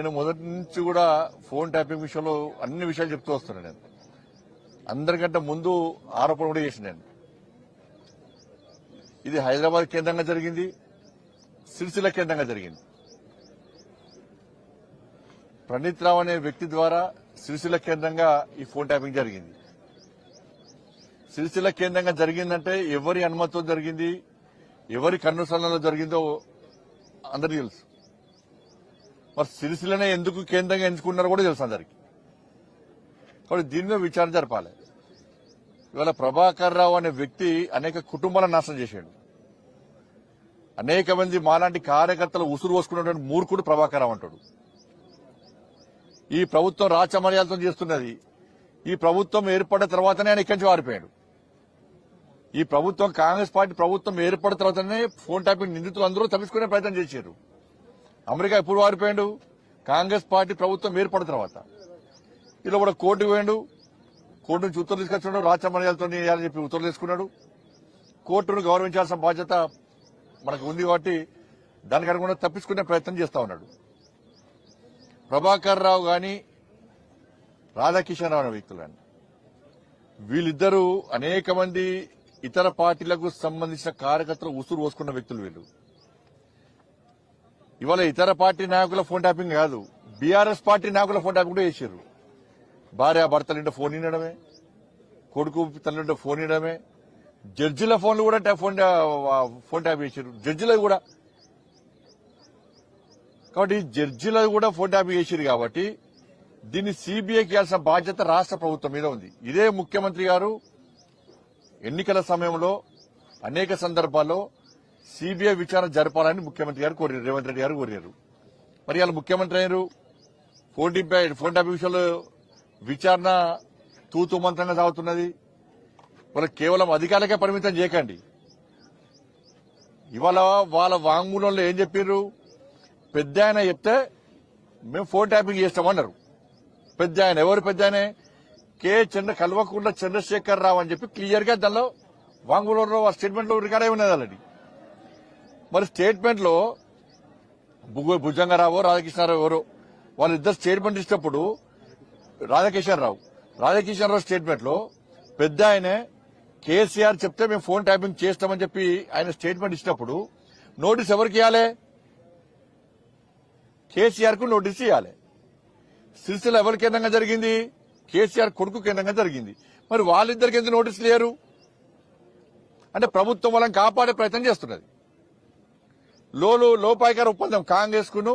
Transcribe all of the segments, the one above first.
నేను మొదటి నుంచి కూడా ఫోన్ ట్యాపింగ్ విషయంలో అన్ని విషయాలు చెప్తూ వస్తున్నాను నేను. అందరికంటే ముందు ఆరోపణ కూడా చేసిన నేను. ఇది హైదరాబాద్ కేంద్రంగా జరిగింది సిరిసిల్ల కేంద్రంగా జరిగింది. ప్రణీత్ రావు అనే వ్యక్తి ద్వారా సిరిసిల్ల కేంద్రంగా ఈ ఫోన్ ట్యాపింగ్ జరిగింది. సిరిసిల్ల కేంద్రంగా జరిగిందంటే ఎవరి అనుమతితో జరిగింది ఎవరి కన్నుసరణలో జరిగిందో అందరికీ తెలుసు. మరి సిరిసిల్లనే ఎందుకు కేంద్రంగా ఎంచుకున్నారో కూడా తెలుసు అందరికి. కాబట్టి దీని మీద విచారణ జరపాలి. ఇవాళ ప్రభాకర్ రావు అనే వ్యక్తి అనేక కుటుంబాలను నాశనం చేశాడు. అనేక మంది మాలాంటి కార్యకర్తలు ఉసురు పోసుకున్నటువంటి మూర్ఖుడు ప్రభాకర్ రావు అంటాడు. ఈ ప్రభుత్వం రాచమర్యాలతో చేస్తున్నది. ఈ ప్రభుత్వం ఏర్పడిన తర్వాతనే ఆయన ఇక్కడి నుంచి వారిపోయాడు ఈ ప్రభుత్వం కాంగ్రెస్ పార్టీ ప్రభుత్వం ఏర్పడిన తర్వాతనే ఫోన్ ట్యాపింగ్ నిందితులు అందరూ తప్పించుకునే ప్రయత్నం చేశారు. అమెరికా ఎప్పుడు వారిపోయాడు? కాంగ్రెస్ పార్టీ ప్రభుత్వం ఏర్పడిన తర్వాత. ఇలా కూడా కోర్టుకు పోయాడు. కోర్టు నుంచి ఉత్తర్వులు తీసుకొచ్చినాడు రాచమర్యాలతో చేయాలని చెప్పి ఉత్తర్వులు తీసుకున్నాడు. కోర్టును గౌరవించాల్సిన బాధ్యత మనకు ఉంది కాబట్టి దానికి అనుగుణంగా తప్పించుకునే ప్రయత్నం చేస్తా ఉన్నాడు. ప్రభాకర్ రావు గాని రాధాకిషన్ రావు అనే వ్యక్తులు కానీ వీళ్ళిద్దరూ అనేక మంది ఇతర పార్టీలకు సంబంధించిన కార్యకర్తలు ఉసురు పోసుకున్న వ్యక్తులు వీళ్ళు. ఇవాళ ఇతర పార్టీ నాయకుల ఫోన్ ట్యాపింగ్ కాదు. బీఆర్ఎస్ పార్టీ నాయకుల ఫోన్ ట్యాపింగ్ కూడా చేశారు భార్య భర్తలుంటే ఫోన్ వినడమే కొడుకు తల్లింటే ఫోన్ ఇవ్వడమే జడ్జిల ఫోన్లు కూడా ఫోన్ ఫోన్ ట్యాప్ చేశారు జడ్జిల కూడా. కాబట్టి జడ్జిల కూడా ఫోన్ ట్యాప్ చేశారు కాబట్టి దీన్ని సిబిఐకి ఇవ్వాల్సిన బాధ్యత రాష్ట్ర ప్రభుత్వం మీద ఉంది. ఇదే ముఖ్యమంత్రి గారు ఎన్నికల సమయంలో అనేక సందర్భాల్లో సిబిఐ విచారణ జరపాలని ముఖ్యమంత్రి గారు కోరారు రేవంత్ రెడ్డి గారు కోరారు. మరి వాళ్ళ ముఖ్యమంత్రి అయ్యారు. ఫోన్ ఫైవ్ ఫోన్ ట్యాప్ విషయంలో విచారణ తూతు మంత్రంగా సాగుతున్నది. వాళ్ళ కేవలం అధికారులకే పరిమితం చేయకండి. ఇవాళ వాళ్ళ వాంగ్మూలంలో ఏం చెప్పారు పెద్ద ఆయన చెప్తే మేము ఫోన్ ట్యాపింగ్ చేస్తామన్నారు పెద్ద ఆయన ఎవరు పెద్ద ఆయన? కే చంద్ర కల్వకుంట్ల చంద్రశేఖర్ రావు అని చెప్పి క్లియర్గా దానిలో వాంగ్మూలంలో స్టేట్మెంట్లో రికార్డ్ అయి ఉన్నది ఆల్రెడీ. మరి స్టేట్మెంట్లో భుజంగరావు రాధాకృష్ణారావు ఎవరు వాళ్ళిద్దరు స్టేట్మెంట్ ఇచ్చినప్పుడు రాధాకిషన్రావు. రావు రావు స్టేట్మెంట్లో పెద్ద ఆయనే కేసీఆర్ చెప్తే మేము ఫోన్ ట్యాపింగ్ చేస్తామని చెప్పి ఆయన స్టేట్మెంట్ ఇచ్చినప్పుడు నోటీస్ ఎవరికి ఇవ్వాలి? కేసీఆర్కు నోటీస్ ఇవ్వాలి. సిరిసిల్ల ఎవరి కేంద్రంగా జరిగింది? కేసీఆర్ కొడుకు కేంద్రంగా జరిగింది. మరి వాళ్ళిద్దరికి ఎందుకు నోటీసులు లేరు అంటే ప్రభుత్వం వాళ్ళని కాపాడే ప్రయత్నం చేస్తున్నది. లోలు లోపాయికార ఒప్పందం కాంగ్రెస్ కును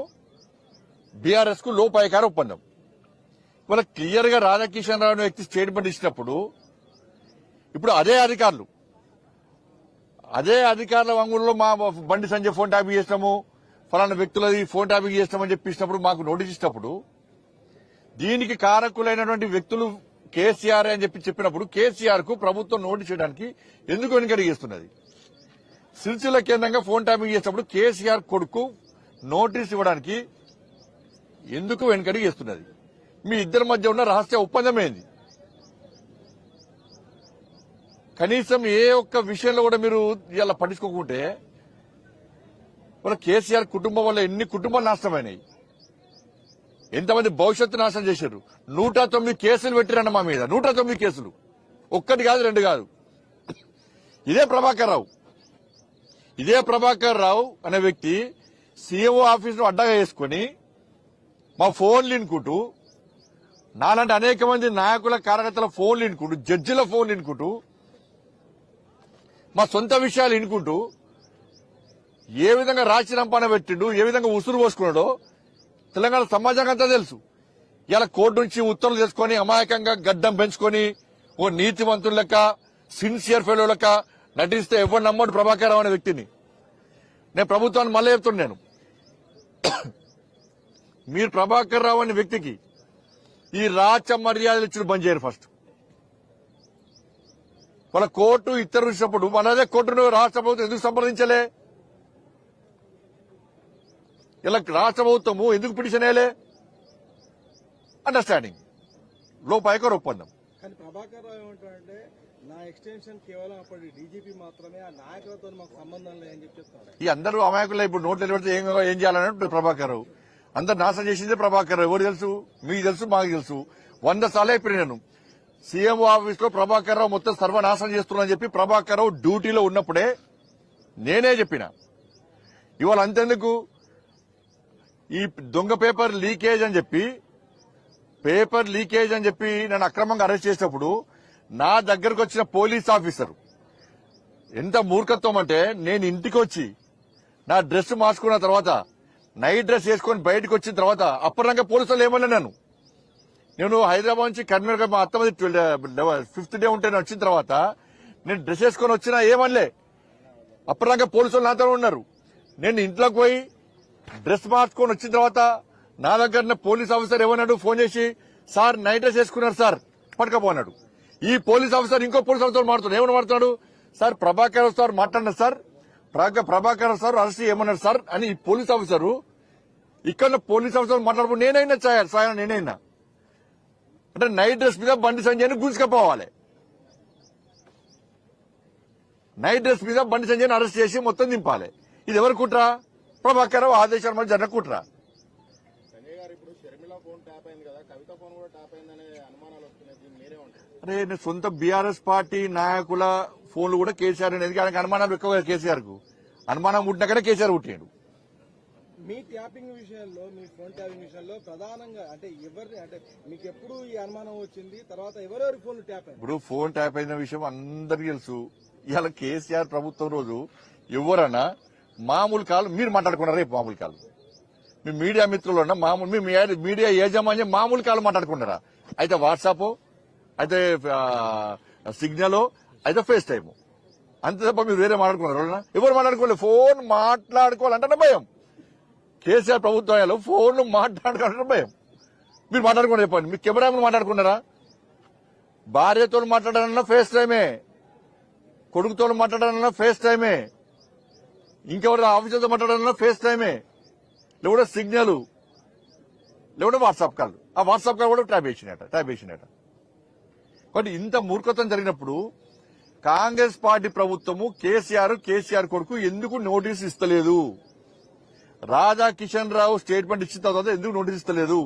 బీఆర్ఎస్కు లోపాయికార ఒప్పందం. ఇవాళ క్లియర్గా రాధాకిషన్ రావు వ్యక్తి స్టేట్మెంట్ ఇచ్చినప్పుడు ఇప్పుడు అదే అధికారులు. అదే అధికారుల వంగుల్లో మా బండి సంజయ్ ఫోన్ ట్యాపింగ్ చేసినాము ఫలానా వ్యక్తులది ఫోన్ ట్యాపింగ్ చేసినామని చెప్పినప్పుడు మాకు నోటీస్ ఇచ్చినప్పుడు దీనికి కారకులైనటువంటి వ్యక్తులు కేసీఆర్ అని చెప్పి చెప్పినప్పుడు కేసీఆర్కు ప్రభుత్వం నోటీస్ చేయడానికి ఎందుకు వెనుకడిగిస్తున్నది సిరిసిల్ల కేంద్రంగా ఫోన్ ట్యాపింగ్ చేసినప్పుడు కేసీఆర్ కొడుకు నోటీస్ ఇవ్వడానికి ఎందుకు వెనుకడి చేస్తున్నది? మీ ఇద్దరి మధ్య ఉన్న రహస్య ఒప్పందం ఏంది? కనీసం ఏ ఒక్క విషయంలో కూడా మీరు ఇలా పట్టించుకోకుంటే వాళ్ళ కేసీఆర్ కుటుంబం వల్ల ఎన్ని కుటుంబాలు నాశనమైనాయి? ఎంతమంది భవిష్యత్తు నాశనం చేశారు? నూట తొమ్మిది కేసులు పెట్టిరన్న మా మీద. నూట తొమ్మిది కేసులు. ఒక్కటి కాదు రెండు కాదు. ఇదే ప్రభాకర్ రావు. ఇదే ప్రభాకర్ రావు అనే వ్యక్తి సీఎంఓ ఆఫీస్ను అడ్డగా వేసుకుని మా ఫోన్లు వినుకుంటూ నాలాంటి అనేక మంది నాయకుల కార్యకర్తల ఫోన్లు వినుకుంటూ జడ్జిల ఫోన్లు వినుకుంటూ మా సొంత విషయాలు వినుకుంటూ ఏ విధంగా రాచి రంపాన పెట్టిండు ఏ విధంగా ఉసురు పోసుకున్నాడో తెలంగాణ సమాజానికి అంతా తెలుసు. ఇలా కోర్టు నుంచి ఉత్తర్వులు చేసుకొని అమాయకంగా గడ్డం పెంచుకొని ఓ నీతివంతుల లెక్క సిన్సియర్ ఫెలో లెక్క నటిస్తే ఎవరు నమ్మడు ప్రభాకర్ అనే వ్యక్తిని. నేను ప్రభుత్వాన్ని మళ్ళీ చెప్తున్నాను నేను. మీరు ప్రభాకర్ రావు అనే వ్యక్తికి ఈ రాచ మర్యాదలు ఇచ్చిన బంద్ చేయరు ఫస్ట్. వాళ్ళ కోర్టు ఇతరులు ఇచ్చినప్పుడు మనదే కోర్టును రాష్ట్ర ప్రభుత్వం ఎందుకు సంప్రదించలే? ఇలా రాష్ట్ర ప్రభుత్వము ఎందుకు పిటిషన్ వేయలే? అండర్స్టాండింగ్ లోపాయకర ఒప్పందం. కానీ ప్రభాకర్ రావు ఏమంటాడంటే నా ఎక్స్టెన్షన్ కేవలం అప్పటి డీజీపీ మాత్రమే ఆ నాయకులతో మాకు సంబంధం లేదని చెప్పి చెప్తాడు. ఈ అందరూ అమాయకులు ఇప్పుడు నోట్లు నిలబడితే ఏం ఏం చేయాలని ప్రభాకర్. రావు అందరు నాశనం చేసిందే ప్రభాకర్ రావు. ఎవరు తెలుసు? మీకు తెలుసు మాకు తెలుసు. వంద సార్లు అయిపోయి నేను. సీఎం ఆఫీస్లో ప్రభాకర్ రావు మొత్తం సర్వనాశనం చేస్తున్నా చెప్పి ప్రభాకర్ రావు డ్యూటీలో ఉన్నప్పుడే నేనే చెప్పిన. ఇవాళ అంతెందుకు? ఈ దొంగ పేపర్ లీకేజ్ అని చెప్పి పేపర్ లీకేజ్ అని చెప్పి నన్ను అక్రమంగా అరెస్ట్ చేసినప్పుడు నా దగ్గరకు వచ్చిన పోలీస్ ఆఫీసర్. ఎంత మూర్ఖత్వం అంటే నేను ఇంటికి వచ్చి నా డ్రెస్ మార్చుకున్న తర్వాత నైట్ డ్రెస్ వేసుకొని బయటకు వచ్చిన తర్వాత అప్పటిదాకా పోలీసులు ఏమన్నా నన్ను. నేను హైదరాబాద్ నుంచి కర్నూలు మా అత్తమది ఫిఫ్త్ డే ఉంటే నేను వచ్చిన తర్వాత నేను డ్రెస్ వేసుకొని వచ్చినా ఏమనలే. అప్పటిదాకా పోలీసులు నాతో ఉన్నారు. నేను ఇంట్లోకి పోయి డ్రెస్ మార్చుకొని వచ్చిన తర్వాత నా దగ్గర పోలీస్ ఆఫీసర్ ఏమన్నాడు ఫోన్ చేసి సార్ నైట్ డ్రెస్ వేసుకున్నారు సార్ పట్టుకపోన్నాడు ఈ పోలీస్ ఆఫీసర్ ఇంకో పోలీస్ ఆఫీసర్ మాట్లాడు ఏమని మాట్లాడు సార్ ప్రభాకర్ సార్ మాట్లాడినారు సార్. ప్రభాకర్ సార్ అరెస్ట్ ఏమన్నారు సార్ అని ఈ పోలీస్ ఆఫీసరు ఇక్కడ పోలీస్ ఆఫీసర్ మాట్లాడుకుంటూ నేనైనా సాయం సాయం నేనైనా. అంటే నైట్ డ్రెస్ మీద బండి సంజయ్ని గుంజుకపోవాలి. నైట్ డ్రెస్ మీద బండి సంజయ్ని అరెస్ట్ చేసి మొత్తం దింపాలి. ఇది ఎవరు కుట్రా? ప్రభాకర్ ఆదేశాల మధ్య జరిగిన సంజయ్ గారు ఇప్పుడు షర్మిల ఫోన్ ట్యాప్ అయింది కదా కవిత ఫోన్ కూడా ట్యాప్ అయిందనే అనుమానాలు వస్తున్నాయి దీన్ని మీరే ఉంటారు అరే నేను సొంత బీఆర్ఎస్ పార్టీ నాయకుల ఫోన్లు కూడా కేసీఆర్ అనేది ఆయనకు అనుమానాలు ఎక్కువ కేసీఆర్కు అనుమానం పుట్టినాకనే కేసీఆర్ పుట్టాడు. మీ ట్యాపింగ్ విషయంలో మీ ఫోన్ ట్యాపింగ్ విషయంలో ప్రధానంగా అంటే ఎవరిని అంటే మీకు ఎప్పుడు ఈ అనుమానం వచ్చింది? తర్వాత ఎవరెవరి ఫోన్ ట్యాప్ ఇప్పుడు ఫోన్ ట్యాప్ అయిన విషయం అందరికీ తెలుసు. ఇవాళ కేసీఆర్ ప్రభుత్వం రోజు ఎవరన్నా మామూలు కాలు మీరు మాట్లాడుకున్నారా రేపు మామూలు కాలు మీ మీడియా మిత్రులు ఉన్న మామూలు మీ మీ- మీడియా యాజమాన్యం మామూలు కాలు మాట్లాడుకున్నారా? అయితే వాట్సాప్ అయితే సిగ్నల్ అయితే ఫేస్ టైము అంతే తప్ప మీరు వేరే మాట్లాడుకున్నారు ఎవరు మాట్లాడుకోలేదు ఫోన్ మాట్లాడుకోవాలంటే భయం. కేసీఆర్ ప్రభుత్వాలు ఫోన్ మాట్లాడుకోవాలంటే భయం. మీరు మాట్లాడుకుని చెప్పండి. మీ కెమెరా మాట్లాడుకున్నారా? భార్యతో మాట్లాడాలన్నా ఫేస్ టైమే. కొడుకుతో మాట్లాడాలన్నా ఫేస్ టైమే. ఇంకెవరి ఆఫీసర్తో మాట్లాడాలన్నా ఫేస్ టైమే. లేకుంటే సిగ్నల్. లేకుంటే వాట్సాప్ కాల్. ఆ వాట్సాప్ కాల్ కూడా ట్యాప్ వేసినట ట్యాప్ వేసినట కాబట్టి ఇంత మూర్ఖత్వం జరిగినప్పుడు కాంగ్రెస్ పార్టీ ప్రభుత్వము కేసీఆర్ కేసీఆర్ కొడుకు ఎందుకు నోటీస్ ఇస్తలేదు? రాజా కిషన్ రావు స్టేట్మెంట్ ఇచ్చిన తర్వాత ఎందుకు నోటీస్ ఇస్తలేదు?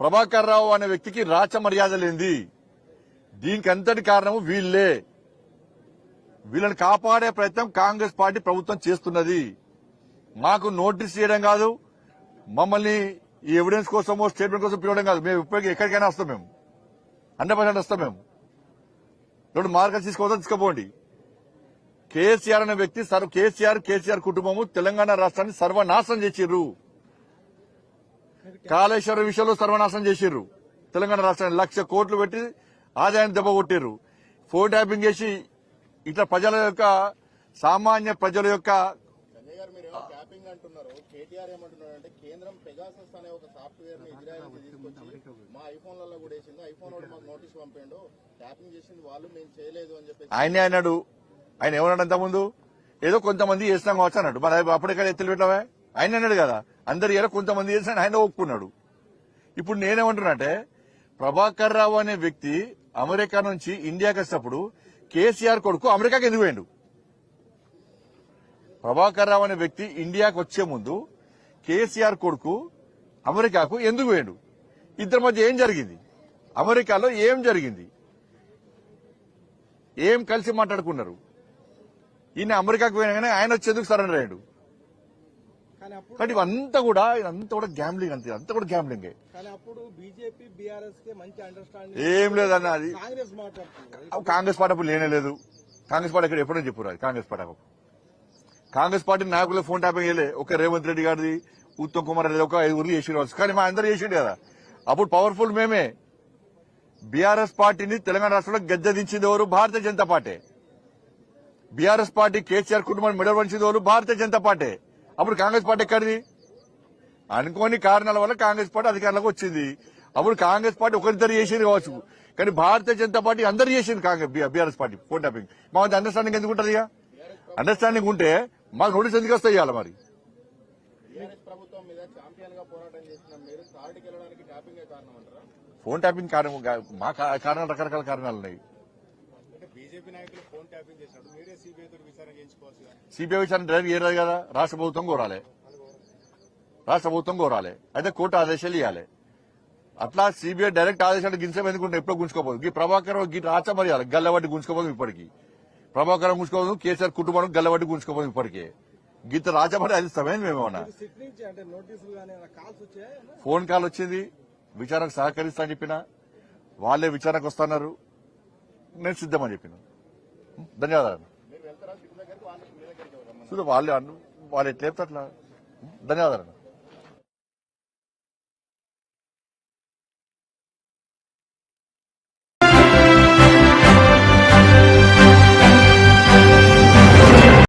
ప్రభాకర్ రావు అనే వ్యక్తికి రాచ మర్యాద లేనిది. దీనికి అంతటి కారణము వీళ్ళే. వీళ్ళని కాపాడే ప్రయత్నం కాంగ్రెస్ పార్టీ ప్రభుత్వం చేస్తున్నది. మాకు నోటీస్ చేయడం కాదు. మమ్మల్ని ఈ ఎవిడెన్స్ కోసమో స్టేట్మెంట్ కోసం పిలవడం కాదు. మేము ఇప్పటికీ ఎక్కడికైనా వస్తాం మేము. హండ్రెడ్ పర్సెంట్ వస్తాం మేము. రెండు మార్గం తీసుకోవద్దని తీసుకుపోండి. కేసీఆర్ అనే వ్యక్తి సర్వ కేసీఆర్ కేసీఆర్ కుటుంబము తెలంగాణ రాష్ట్రాన్ని సర్వనాశనం చేసిర్రు. కాళేశ్వరం విషయంలో సర్వనాశనం చేసిర్రు. తెలంగాణ రాష్ట్రాన్ని లక్ష కోట్లు పెట్టి ఆదాయాన్ని దెబ్బ కొట్టిర్రు. ఫోన్ ట్యాపింగ్ చేసి ఇట్లా ప్రజల యొక్క సామాన్య ప్రజల యొక్క సంజయ్ గారు మీరు ట్యాపింగ్ అంటున్నారు కేటీఆర్ ఏమంటున్నాడు అంటే కేంద్రం పెగాసస్ అనే ఒక సాఫ్ట్వేర్ని ఇజ్రాయెల్కి తీసుకొచ్చి మా ఐఫోన్లలో కూడా వేసింది ఐఫోన్ వాడు మాకు నోటీస్ పంపిండు. ట్యాపింగ్ చేసింది వాళ్ళు మేము చేయలేదు అని చెప్పేసి ఆయనే అన్నాడు. ఆయన ఏమన్నాడు అంతకుముందు? ఏదో కొంతమంది చేసినాం కావచ్చు అన్నాడు. మరి అప్పటిక్కడ ఎత్తులు పెట్టావా ఆయన అన్నాడు కదా. అందరు ఏదో కొంతమంది చేసిన ఆయన ఒప్పుకున్నాడు. ఇప్పుడు నేనేమంటున్నాంటే ప్రభాకర్ రావు అనే వ్యక్తి అమెరికా నుంచి ఇండియాకి వచ్చినప్పుడు కేసీఆర్ కొడుకు అమెరికాకి ఎందుకు పోయిండు? ప్రభాకర్ రావు అనే వ్యక్తి ఇండియాకి వచ్చే ముందు కేసీఆర్ కొడుకు అమెరికాకు ఎందుకు పోయిండు? ఇద్దరి మధ్య ఏం జరిగింది? అమెరికాలో ఏం జరిగింది? ఏం కలిసి మాట్లాడుకున్నారు? ఈయన అమెరికాకు పోయినా కానీ ఆయన వచ్చేందుకు సరెండర్ అయ్యాడు? కానీ ఇవంతా కూడా ఇదంతా కూడా గ్యాంబ్లింగ్ అంతే అంతా కూడా గ్యాంబ్లింగే ఏం. లేదన్న అది. కాంగ్రెస్ పార్టీ అప్పుడు లేనే లేదు. కాంగ్రెస్ పార్టీ ఇక్కడ ఎప్పుడో చెప్పారు అది కాంగ్రెస్ పార్టీ కాంగ్రెస్ పార్టీ నాయకులు ఫోన్ ట్యాపింగ్ చేయలే. ఒక రేవంత్ రెడ్డి గారిది ఉత్తమ్ కుమార్ రెడ్డి ఒక ఐదుగురు చేసి కావచ్చు కానీ మా అందరూ చేసిండు కదా. అప్పుడు పవర్ఫుల్ మేమే. బీఆర్ఎస్ పార్టీని తెలంగాణ రాష్ట్రంలో గద్దెదించింది ఎవరు? Bharatiya Janata party. BRS party KCR కుటుంబాన్ని మెడల్ వంచింది ఎవరు? భారతీయ జనతా పార్టీ. అప్పుడు కాంగ్రెస్ పార్టీ ఎక్కడిది? అనుకోని కారణాల వల్ల కాంగ్రెస్ పార్టీ అధికారంలోకి వచ్చింది. అప్పుడు కాంగ్రెస్ పార్టీ ఒకరిద్దరు చేసింది కావచ్చు. కానీ భారతీయ జనతా పార్టీ అందరు చేసింది Congress BRS party. Phone tapping మా మధ్య అండర్స్టాండింగ్ ఎందుకు ఉంటుంది ఇక? అండర్స్టాండింగ్ ఉంటే మాకు నోటీస్ ఎందుకు వస్తాయి ఇవాళ మరి? ఫోన్ ట్యాపింగ్ కారణం మా కారణాలు రకరకాల కారణాలు ఉన్నాయి. సిబిఐ విచారణ డైరెక్ట్ చేయరాదు కదా రాష్ట్ర ప్రభుత్వం కోరాలి. రాష్ట్ర ప్రభుత్వం కోరాలి. అయితే కోర్టు ఆదేశాలు ఇవ్వాలి అట్లా సిబిఐ డైరెక్ట్ ఆదేశాలు గింసం ఎందుకుంటే ఎప్పుడో గుంజుకోపోదు ఈ ప్రభాకర్ గీ రాచ మరి గల్లబట్టి గుంజుకోపోదు ఇప్పటికి. ప్రభాకరం గుంజుకోపోదు కేసీఆర్ కుటుంబం గల్లబట్టి గుంజుకోపోదు ఇప్పటికే. గీత రాజమని అది ఇస్తామేం మేమేమన్నా సిట్ నుంచి అంటే నోటీసులు కానీ కాల్స్ వచ్చాయి? ఫోన్ కాల్ వచ్చింది విచారణకు సహకరిస్తా అని చెప్పిన వాళ్ళే విచారణకు వస్తున్నారు. నేను సిద్ధమని చెప్పిన. ధన్యవాదాలు. చూడు వాళ్ళు అన్ను- వాళ్ళు ఎట్లా చెప్తే అట్లా? ధన్యవాదాలు